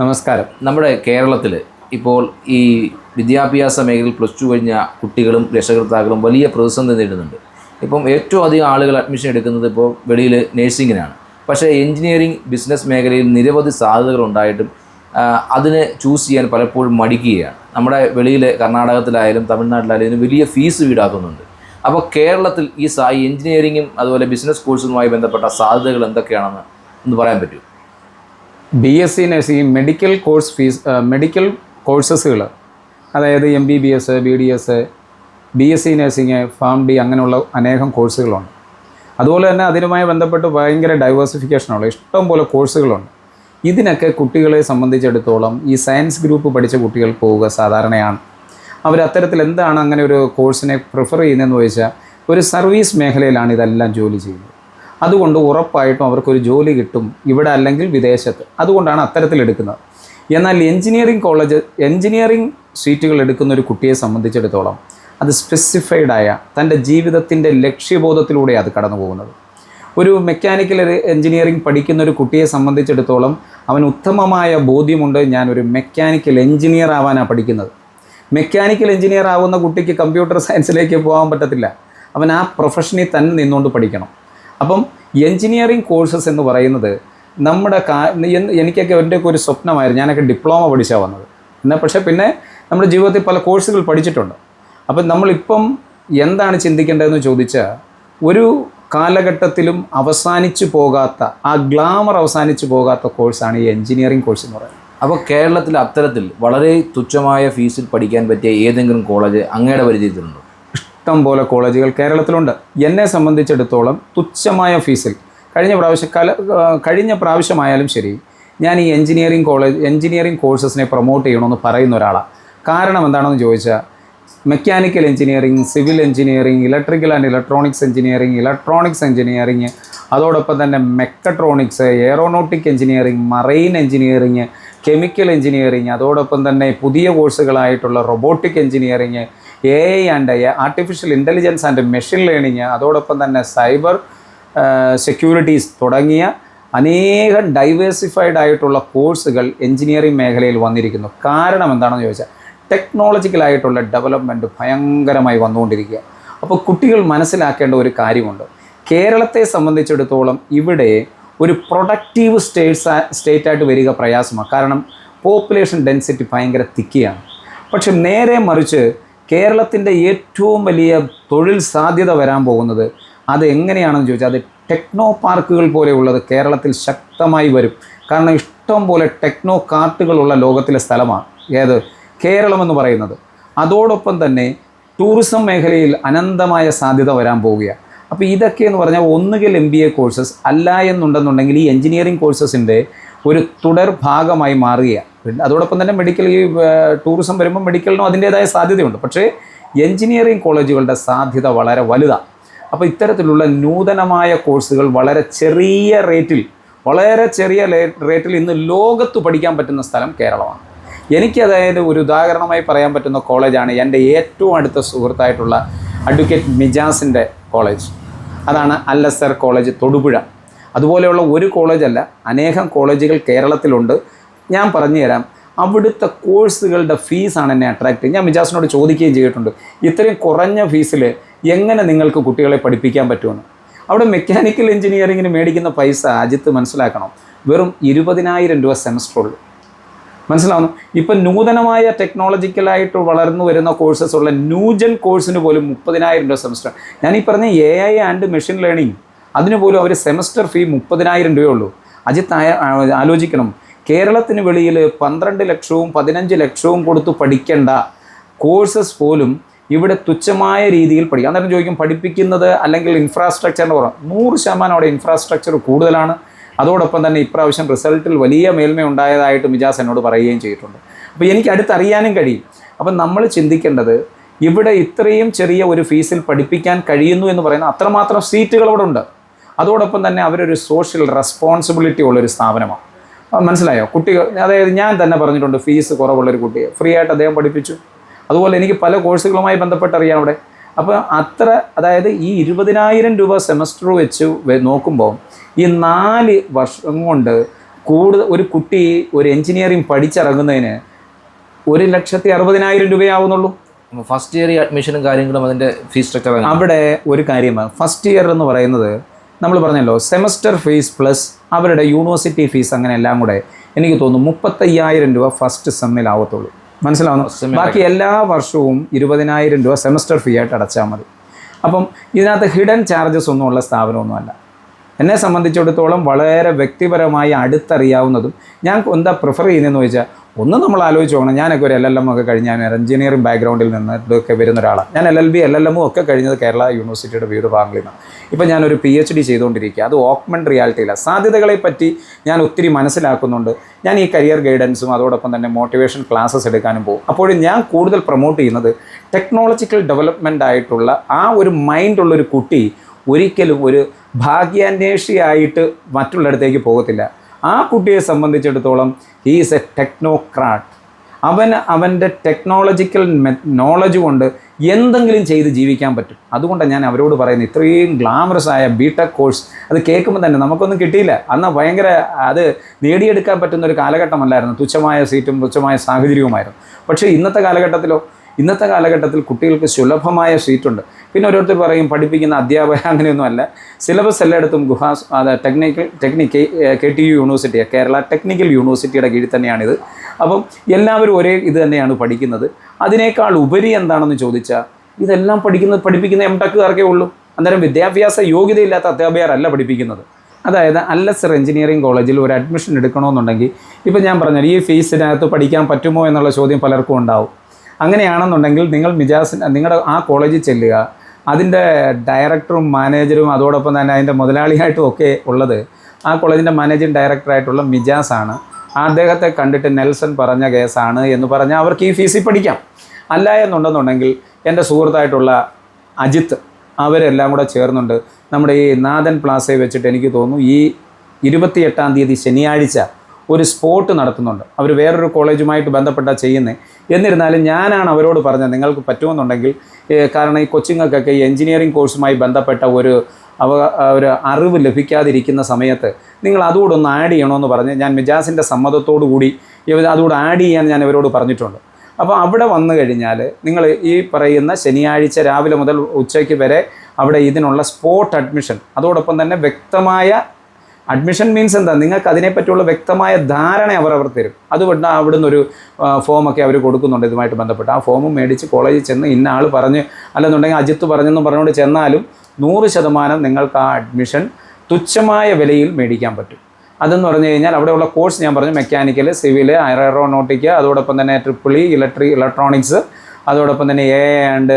നമസ്കാരം. നമ്മുടെ കേരളത്തിൽ ഇപ്പോൾ ഈ വിദ്യാഭ്യാസ മേഖലയിൽ പ്ലസ് ടു കഴിഞ്ഞ കുട്ടികളും രക്ഷകർത്താക്കളും വലിയ പ്രതിസന്ധി നേരിടുന്നുണ്ട്. ഇപ്പം ഏറ്റവും അധികം ആളുകൾ അഡ്മിഷൻ എടുക്കുന്നത് ഇപ്പോൾ വെളിയിൽ നേഴ്സിങ്ങിനാണ്. പക്ഷേ എഞ്ചിനീയറിംഗ് ബിസിനസ് മേഖലയിൽ നിരവധി സാധ്യതകൾ ഉണ്ടായിട്ടും അതിനെ ചൂസ് ചെയ്യാൻ പലപ്പോഴും മടിക്കുകയാണ്. നമ്മുടെ വെളിയിൽ കർണാടകത്തിലായാലും തമിഴ്നാട്ടിലായാലും വലിയ ഫീസ് ഈടാക്കുന്നുണ്ട്. അപ്പോൾ കേരളത്തിൽ ഈ സാ ഈ എഞ്ചിനീയറിങ്ങും അതുപോലെ ബിസിനസ് കോഴ്സുമായി ബന്ധപ്പെട്ട സാധ്യതകൾ എന്തൊക്കെയാണെന്ന് ഒന്ന് പറയാൻ പറ്റുമോ? B S C nursing medical course fees medical കോഴ്സസുകൾ അതായത് M B B S B D S B S C nursing pharm D അങ്ങനെയുള്ള അനേകം കോഴ്സുകളുണ്ട് അതുപോലെ തന്നെ അതിനുമായി ബന്ധപ്പെട്ട് ഭയങ്കര ഡൈവേഴ്സിഫിക്കേഷനുള്ള ഇഷ്ടം പോലെ കോഴ്സുകളുണ്ട് ഇതിനൊക്കെ കുട്ടികളെ സംബന്ധിച്ചിടത്തോളം ഈ സയൻസ് ഗ്രൂപ്പ് പഠിച്ച കുട്ടികൾ പോവുക സാധാരണയാണ്. അവർ അത്തരത്തിൽ എന്താണ് അങ്ങനെ ഒരു കോഴ്സിനെ പ്രിഫർ ചെയ്യുന്നതെന്ന് ചോദിച്ചാൽ ഒരു സർവീസ് മേഖലയിലാണ് ഇതെല്ലാം ജോലി ചെയ്യുന്നത്. അതുകൊണ്ട് ഉറപ്പായിട്ടും അവർക്കൊരു ജോലി കിട്ടും ഇവിടെ അല്ലെങ്കിൽ വിദേശത്ത്. അതുകൊണ്ടാണ് അത്തരത്തിൽ എടുക്കുന്നത്. എന്നാൽ എഞ്ചിനീയറിംഗ് കോളേജ് എഞ്ചിനീയറിംഗ് സീറ്റുകൾ എടുക്കുന്ന ഒരു കുട്ടിയെ സംബന്ധിച്ചിടത്തോളം അത് സ്പെസിഫൈഡായ തന്റെ ജീവിതത്തിന്റെ ലക്ഷ്യബോധത്തിലൂടെ അത് കടന്നു പോകുന്നത്. ഒരു മെക്കാനിക്കൽ എഞ്ചിനീയറിംഗ് പഠിക്കുന്ന ഒരു കുട്ടിയെ സംബന്ധിച്ചിടത്തോളം അവൻ ഉത്തമമായ ബോധ്യമുണ്ട് ഞാൻ ഒരു മെക്കാനിക്കൽ എഞ്ചിനീയർ ആവാനാണ് പഠിക്കുന്നത്. മെക്കാനിക്കൽ എഞ്ചിനീയർ ആവുന്ന കുട്ടിക്ക് കമ്പ്യൂട്ടർ സയൻസിലേക്ക് പോകാൻ പറ്റത്തില്ല. അവൻ ആ പ്രൊഫഷനിൽ തന്നെ നിന്നുകൊണ്ട് പഠിക്കണം. അപ്പം എഞ്ചിനീയറിംഗ് കോഴ്സസ് എന്ന് പറയുന്നത് നമ്മുടെ കാ എനിക്കൊക്കെ എന്റെയൊക്കെ ഒരു സ്വപ്നമായിരുന്നു. ഞാനൊക്കെ ഡിപ്ലോമ പഠിച്ചാണ് വന്നത്. എന്നാൽ പക്ഷേ പിന്നെ നമ്മുടെ ജീവിതത്തിൽ പല കോഴ്സുകൾ പഠിച്ചിട്ടുണ്ട്. അപ്പം നമ്മളിപ്പം എന്താണ് ചിന്തിക്കേണ്ടതെന്ന് ചോദിച്ചാൽ ഒരു കാലഘട്ടത്തിലും അവസാനിച്ചു പോകാത്ത ആ ഗ്ലാമർ അവസാനിച്ചു പോകാത്ത കോഴ്സാണ് ഈ എഞ്ചിനീയറിംഗ് കോഴ്സ് എന്ന് പറയുന്നത്. അപ്പോൾ കേരളത്തിൽ അത്തരത്തിൽ വളരെ തുച്ഛമായ ഫീസിൽ പഠിക്കാൻ പറ്റിയ ഏതെങ്കിലും കോളേജ് അങ്ങയുടെ പരിചയത്തിലുണ്ടോ ഇഷ്ടം പോലെ കോളേജുകൾ കേരളത്തിലുണ്ട്. എന്നെ സംബന്ധിച്ചിടത്തോളം തുച്ഛമായ ഫീസിൽ. കഴിഞ്ഞ പ്രാവശ്യം കല കഴിഞ്ഞ പ്രാവശ്യമായാലും ശരി ഞാൻ ഈ എഞ്ചിനീയറിംഗ് കോളേജ് എഞ്ചിനീയറിംഗ് കോഴ്സസിനെ പ്രൊമോട്ട് ചെയ്യണമെന്ന് പറയുന്ന ഒരാളാണ് കാരണം എന്താണെന്ന് ചോദിച്ചാൽ mechanical engineering civil engineering electrical and electronics engineering electronics engineering അതോടൊപ്പം തന്നെ mechatronics aeronautic engineering marine engineering chemical engineering അതോടൊപ്പം തന്നെ പുതിയ കോഴ്സുകളായിട്ടുള്ള robotic engineering A I and artificial intelligence and machine learning അതോടൊപ്പം തന്നെ സൈബർ സെക്യൂരിറ്റീസ് തുടങ്ങിയ അനേകം ഡൈവേഴ്സിഫൈഡ് ആയിട്ടുള്ള കോഴ്സുകൾ എഞ്ചിനീയറിംഗ് മേഖലയിൽ വന്നിരിക്കുന്നു. കാരണം എന്താണെന്ന് ചോദിച്ചാൽ ടെക്നോളജിക്കലായിട്ടുള്ള ഡെവലപ്മെന്റ് ഭയങ്കരമായി വന്നുകൊണ്ടിരിക്കുക. അപ്പോൾ കുട്ടികൾ മനസ്സിലാക്കേണ്ട ഒരു കാര്യമുണ്ട്. കേരളത്തെ സംബന്ധിച്ചിടത്തോളം ഇവിടെ ഒരു പ്രൊഡക്റ്റീവ് സ്റ്റേറ്റ്സ് സ്റ്റേറ്റായിട്ട് വരിക പ്രയാസമാണ്. കാരണം പോപ്പുലേഷൻ ഡെൻസിറ്റി ഭയങ്കര തിക്കിയാണ്. പക്ഷെ നേരെ മറിച്ച് കേരളത്തിന്റെ ഏറ്റവും വലിയ തൊഴിൽ സാധ്യത വരാൻ പോകുന്നത് അത് എങ്ങനെയാണെന്ന് ചോദിച്ചാൽ അത് ടെക്നോ പാർക്കുകൾ പോലെയുള്ളത് കേരളത്തിൽ ശക്തമായി വരും. കാരണം ഇഷ്ടം പോലെ ടെക്നോ കാർട്ടുകളുള്ള ലോകത്തിലെ സ്ഥലമാണ്. ഏത്? കേരളം എന്ന് പറയുന്നത്. അതോടൊപ്പം തന്നെ ടൂറിസം മേഖലയിൽ അനന്തമായ സാധ്യത വരാൻ പോവുകയാണ്. അപ്പോൾ ഇതൊക്കെ എന്ന് പറഞ്ഞാൽ ഒന്നുകിൽ എം ബി എ കോഴ്സസ് അല്ല എന്നുണ്ടെന്നുണ്ടെങ്കിൽ ഈ എഞ്ചിനീയറിംഗ് കോഴ്സസിന്റെ ഒരു തുടർ ഭാഗമായി മാറുകയാണ്. പിന്നെ അതോടൊപ്പം തന്നെ മെഡിക്കൽ ഈ ടൂറിസം വരുമ്പോൾ മെഡിക്കലിനും അതിന്റേതായ സാധ്യതയുണ്ട്. പക്ഷേ എഞ്ചിനീയറിംഗ് കോളേജുകളുടെ സാധ്യത വളരെ വലുതാണ് അപ്പോൾ ഇത്തരത്തിലുള്ള നൂതനമായ കോഴ്സുകൾ വളരെ ചെറിയ റേറ്റിൽ വളരെ ചെറിയ റേറ്റിൽ ഇന്ന് ലോകത്ത് പഠിക്കാൻ പറ്റുന്ന സ്ഥലം കേരളമാണ്. എനിക്ക് അതായത് ഒരു ഉദാഹരണമായി പറയാൻ പറ്റുന്ന കോളേജാണ് എന്റെ ഏറ്റവും അടുത്ത സുഹൃത്തായിട്ടുള്ള അഡ്വക്കേറ്റ് മിജാസിന്റെ കോളേജ്. അതാണ് അല്ലസർ കോളേജ് തൊടുപുഴ. അതുപോലെയുള്ള ഒരു കോളേജല്ല അനേകം കോളേജുകൾ കേരളത്തിലുണ്ട്. ഞാൻ പറഞ്ഞു തരാം അവിടുത്തെ കോഴ്സുകളുടെ ഫീസാണ് എന്നെ അട്രാക്റ്റ് ഞാൻ മിജാസിനോട് ചോദിക്കുകയും ചെയ്തിട്ടുണ്ട്. ഇത്രയും കുറഞ്ഞ ഫീസിൽ എങ്ങനെ നിങ്ങൾക്ക് കുട്ടികളെ പഠിപ്പിക്കാൻ പറ്റുമെന്ന്? അവിടെ മെക്കാനിക്കൽ എഞ്ചിനീയറിങ്ങിന് മേടിക്കുന്ന പൈസ അജിത്ത് മനസ്സിലാക്കണം. വെറും ഇരുപതിനായിരം രൂപ സെമസ്റ്റർ ഉള്ളൂ. മനസ്സിലാവുന്നു? ഇപ്പം നൂതനമായ ടെക്നോളജിക്കലായിട്ട് വളർന്നു വരുന്ന കോഴ്സസ് ഉള്ള ന്യൂജൻ കോഴ്സിന് പോലും മുപ്പതിനായിരം രൂപ സെമസ്റ്റർ ഞാൻ ഈ പറഞ്ഞ A I and machine learning അതിന് പോലും അവർ സെമസ്റ്റർ ഫീ മുപ്പതിനായിരം രൂപയുള്ളൂ അജിത്ത് ആലോചിക്കണം. കേരളത്തിന് വെളിയിൽ പന്ത്രണ്ട് ലക്ഷവും പതിനഞ്ച് ലക്ഷവും കൊടുത്ത് പഠിക്കേണ്ട കോഴ്സസ് പോലും ഇവിടെ തുച്ഛമായ രീതിയിൽ പഠിക്കും. അന്നേരം ചോദിക്കും പഠിപ്പിക്കുന്നത് അല്ലെങ്കിൽ ഇൻഫ്രാസ്ട്രക്ചറിന്റെ കുറവ് നൂറ് ശതമാനം അവിടെ ഇൻഫ്രാസ്ട്രക്ചർ കൂടുതലാണ്. അതോടൊപ്പം തന്നെ ഇപ്രാവശ്യം റിസൾട്ടിൽ വലിയ മേൽമ ഉണ്ടായതായിട്ട് മിജാസ് എന്നോട് പറയുകയും ചെയ്തിട്ടുണ്ട്. അപ്പോൾ എനിക്ക് അടുത്തറിയാനും കഴിയും. അപ്പം നമ്മൾ ചിന്തിക്കേണ്ടത് ഇവിടെ ഇത്രയും ചെറിയ ഒരു ഫീസിൽ പഠിപ്പിക്കാൻ കഴിയുന്നു എന്ന് പറയുന്ന അത്രമാത്രം സീറ്റുകൾ അവിടെ ഉണ്ട്. അതോടൊപ്പം തന്നെ അവരൊരു സോഷ്യൽ റെസ്പോൺസിബിലിറ്റി ഉള്ളൊരു സ്ഥാപനമാണ്. മനസ്സിലായോ? കുട്ടികൾ അതായത് ഞാൻ തന്നെ പറഞ്ഞിട്ടുണ്ട് ഫീസ് കുറവുള്ളൊരു കുട്ടിയെ ഫ്രീ ആയിട്ട് അദ്ദേഹം പഠിപ്പിച്ചു. അതുപോലെ എനിക്ക് പല കോഴ്സുകളുമായി ബന്ധപ്പെട്ട് അറിയാം അവിടെ. അപ്പോൾ അത്ര അതായത് ഈ ഇരുപതിനായിരം രൂപ സെമസ്റ്റർ വെച്ച് നോക്കുമ്പോൾ ഈ നാല് വർഷം കൊണ്ട് കൂടുതൽ ഒരു കുട്ടി ഒരു എഞ്ചിനീയറിംഗ് പഠിച്ചിറങ്ങുന്നതിന് ഒരു ലക്ഷത്തി അറുപതിനായിരം രൂപയാവുന്നുള്ളൂ. ഫസ്റ്റ് ഇയർ അഡ്മിഷനും കാര്യങ്ങളും അതിന്റെ ഫീസ് സ്ട്രക്ചർ അവിടെ ഒരു കാര്യമാണ്. ഫസ്റ്റ് ഇയർ എന്ന് പറയുന്നത് നമ്മൾ പറഞ്ഞല്ലോ സെമസ്റ്റർ ഫീസ് പ്ലസ് അവരുടെ യൂണിവേഴ്സിറ്റി ഫീസ് അങ്ങനെ എല്ലാം കൂടെ എനിക്ക് തോന്നുന്നു മുപ്പത്തയ്യായിരം രൂപ ഫസ്റ്റ് സെമ്മിലാവത്തുള്ളൂ മനസ്സിലാവുന്നു? ബാക്കി എല്ലാ വർഷവും ഇരുപതിനായിരം രൂപ സെമസ്റ്റർ ഫീ ആയിട്ട് അടച്ചാൽ മതി. അപ്പം ഇതിനകത്ത് ഹിഡൻ ചാർജസ് ഒന്നും ഉള്ള സ്ഥാപനമൊന്നുമല്ല. എന്നെ സംബന്ധിച്ചിടത്തോളം വളരെ വ്യക്തിപരമായി അടുത്തറിയാവുന്നതും ഞാൻ എന്താ പ്രിഫർ ചെയ്യുന്നതെന്ന് ചോദിച്ചാൽ ഒന്ന് നമ്മൾ ആലോചിച്ച് നോക്കണം. ഞാനൊക്കെ ഒരു എൽ എൽ എം ഒക്കെ കഴിഞ്ഞ ഞാൻ എഞ്ചിനീയറിംഗ് ബാക്ക്ഗ്രൗണ്ടിൽ നിന്ന് ഇതൊക്കെ വരുന്ന ഒരാളാണ് ഞാൻ L L B L L എമ്മും ഒക്കെ കഴിഞ്ഞത് കേരള യൂണിവേഴ്സിറ്റിയുടെ വിവിധ ഭാഗങ്ങളിൽ നിന്നാണ്. ഇപ്പം ഞാനൊരു പി എച്ച് ഡി ചെയ്തുകൊണ്ടിരിക്കുക അത് ഓക്മൺ റിയാലിറ്റിയില്ല സാധ്യതകളെ പറ്റി ഞാൻ ഒത്തിരി മനസ്സിലാക്കുന്നുണ്ട്. ഞാൻ ഈ കരിയർ ഗൈഡൻസും അതോടൊപ്പം തന്നെ മോട്ടിവേഷൻ ക്ലാസ്സസ് എടുക്കാനും പോകും. അപ്പോഴും ഞാൻ കൂടുതൽ പ്രൊമോട്ട് ചെയ്യുന്നത് ടെക്നോളജിക്കൽ ഡെവലപ്മെന്റ് ആയിട്ടുള്ള ആ ഒരു മൈൻഡുള്ളൊരു കുട്ടി ഒരിക്കലും ഒരു ഭാഗ്യാന്വേഷിയായിട്ട് മറ്റുള്ളിടത്തേക്ക് പോകത്തില്ല. ആ കുട്ടിയെ സംബന്ധിച്ചിടത്തോളം ഹീസ് എ ടെക്നോക്രാട്ട് അവൻ അവന്റെ ടെക്നോളജിക്കൽ നോളജ് കൊണ്ട് എന്തെങ്കിലും ചെയ്ത് ജീവിക്കാൻ പറ്റും. അതുകൊണ്ടാണ് ഞാൻ അവരോട് പറയുന്നത് ഇത്രയും ഗ്ലാമറസ് ആയ ബി ടെക് കോഴ്സ് അത് കേൾക്കുമ്പോൾ തന്നെ നമുക്കൊന്നും കിട്ടിയില്ല. അന്ന് ഭയങ്കര അത് നേടിയെടുക്കാൻ പറ്റുന്ന ഒരു കാലഘട്ടമല്ലായിരുന്നു. തുച്ഛമായ സീറ്റും തുച്ഛമായ സാഹചര്യവുമായിരുന്നു. പക്ഷേ ഇന്നത്തെ കാലഘട്ടത്തിലോ ഇന്നത്തെ കാലഘട്ടത്തിൽ കുട്ടികൾക്ക് സുലഭമായ സീറ്റുണ്ട്. പിന്നെ ഓരോരുത്തർ പറയും പഠിപ്പിക്കുന്ന അധ്യാപക അങ്ങനെയൊന്നുമല്ല സിലബസ് എല്ലായിടത്തും ഗുഹാസ് അത് technical technique K T U university Kerala technical യൂണിവേഴ്സിറ്റിയുടെ കീഴിൽ തന്നെയാണിത്. അപ്പം എല്ലാവരും ഒരേ ഇത് തന്നെയാണ് പഠിക്കുന്നത്. അതിനേക്കാൾ ഉപരി എന്താണെന്ന് ചോദിച്ചാൽ ഇതെല്ലാം പഠിക്കുന്നത് പഠിപ്പിക്കുന്ന എം ടെക്കുകാർക്കേ ഉള്ളൂ. അന്നേരം വിദ്യാഭ്യാസ യോഗ്യതയില്ലാത്ത അധ്യാപകരല്ല പഠിപ്പിക്കുന്നത്. അതായത് അല്ലസർ എഞ്ചിനീയറിംഗ് കോളേജിൽ ഒരു അഡ്മിഷൻ എടുക്കണമെന്നുണ്ടെങ്കിൽ ഇപ്പം ഞാൻ പറഞ്ഞാൽ ഈ ഫീസിനകത്ത് പഠിക്കാൻ പറ്റുമോ എന്നുള്ള ചോദ്യം പലർക്കും ഉണ്ടാവും. അങ്ങനെയാണെന്നുണ്ടെങ്കിൽ നിങ്ങൾ മിജാസിന് നിങ്ങളുടെ ആ കോളേജിൽ ചെല്ലുക. അതിന്റെ ഡയറക്ടറും മാനേജറും അതോടൊപ്പം തന്നെ അതിന്റെ മുതലാളിയായിട്ടും ഒക്കെ ഉള്ളത് ആ കോളേജിന്റെ മാനേജിങ് ഡയറക്ടറായിട്ടുള്ള മിജാസ് ആണ്. അദ്ദേഹത്തെ കണ്ടിട്ട് നെൽസൺ പറഞ്ഞ കേസാണ് എന്ന് പറഞ്ഞാൽ അവർക്ക് ഈ ഫീസിൽ പഠിക്കാം. അല്ല എന്നുണ്ടെന്നുണ്ടെങ്കിൽ എന്റെ സുഹൃത്തായിട്ടുള്ള അജിത്ത് അവരെല്ലാം കൂടെ ചേർന്നുണ്ട്. നമ്മുടെ ഈ നാദൻ പ്ലാസയിൽ വെച്ചിട്ട് എനിക്ക് തോന്നുന്നു ഈ ഇരുപത്തിയെട്ടാം തീയതി ശനിയാഴ്ച ഒരു സ്പോട്ട് നടത്തുന്നുണ്ട്. അവർ വേറൊരു കോളേജുമായിട്ട് ബന്ധപ്പെട്ട ചെയ്യുന്നത് എന്നിരുന്നാലും ഞാനാണ് അവരോട് പറഞ്ഞത് നിങ്ങൾക്ക് പറ്റുമെന്നുണ്ടെങ്കിൽ കാരണം ഈ കൊച്ചുങ്ങൾക്കൊക്കെ ഈ എഞ്ചിനീയറിംഗ് കോഴ്സുമായി ബന്ധപ്പെട്ട ഒരു അവ ഒരു അറിവ് ലഭിക്കാതിരിക്കുന്ന സമയത്ത് നിങ്ങൾ അതുകൂടെ ഒന്ന് ആഡ് ചെയ്യണമെന്ന് പറഞ്ഞ് ഞാൻ മിജാസിന്റെ സമ്മതത്തോടു കൂടി ഇവർ അതുകൂടെ ആഡ് ചെയ്യാൻ ഞാൻ ഇവരോട് പറഞ്ഞിട്ടുണ്ട്. അപ്പോൾ അവിടെ വന്നു കഴിഞ്ഞാൽ നിങ്ങൾ ഈ പറയുന്ന ശനിയാഴ്ച രാവിലെ മുതൽ ഉച്ചയ്ക്ക് വരെ അവിടെ ഇതിനുള്ള സ്പോട്ട് അഡ്മിഷൻ അതോടൊപ്പം തന്നെ വ്യക്തമായ അഡ്മിഷൻ മീൻസ് എന്താ? നിങ്ങൾക്ക് അതിനെപ്പറ്റിയുള്ള വ്യക്തമായ ധാരണ അവർ അവർ തരും. അതുകൊണ്ട് അവിടുന്ന് ഒരു ഫോമൊക്കെ അവർ കൊടുക്കുന്നുണ്ട് ഇതുമായിട്ട് ബന്ധപ്പെട്ട്. ആ ഫോമും മേടിച്ച് കോളേജിൽ ചെന്ന് ഇന്ന ആൾ പറഞ്ഞ് അല്ലെന്നുണ്ടെങ്കിൽ അജിത്ത് പറഞ്ഞെന്ന് പറഞ്ഞുകൊണ്ട് ചെന്നാലും നൂറ് ശതമാനം നിങ്ങൾക്ക് ആ അഡ്മിഷൻ തുച്ഛമായ വിലയിൽ മേടിക്കാൻ പറ്റും. അതെന്ന് പറഞ്ഞു കഴിഞ്ഞാൽ അവിടെയുള്ള കോഴ്സ് ഞാൻ പറഞ്ഞു മെക്കാനിക്കൽ സിവിൽ എയറോനോട്ടിക്ക അതോടൊപ്പം തന്നെ ട്രിപ്പിൾ ഇ ഇലക്ട്രിക് ഇലക്ട്രോണിക്സ് അതോടൊപ്പം തന്നെ എ ആൻഡ്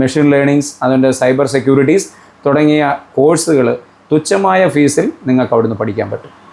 മെഷീൻ ലേണിങ്സ് അതുകൊണ്ട് സൈബർ സെക്യൂരിറ്റീസ് തുടങ്ങിയ കോഴ്സുകൾ തുച്ഛമായ ഫീസിൽ നിങ്ങൾക്ക് അവിടുന്ന് പഠിക്കാൻ പറ്റും.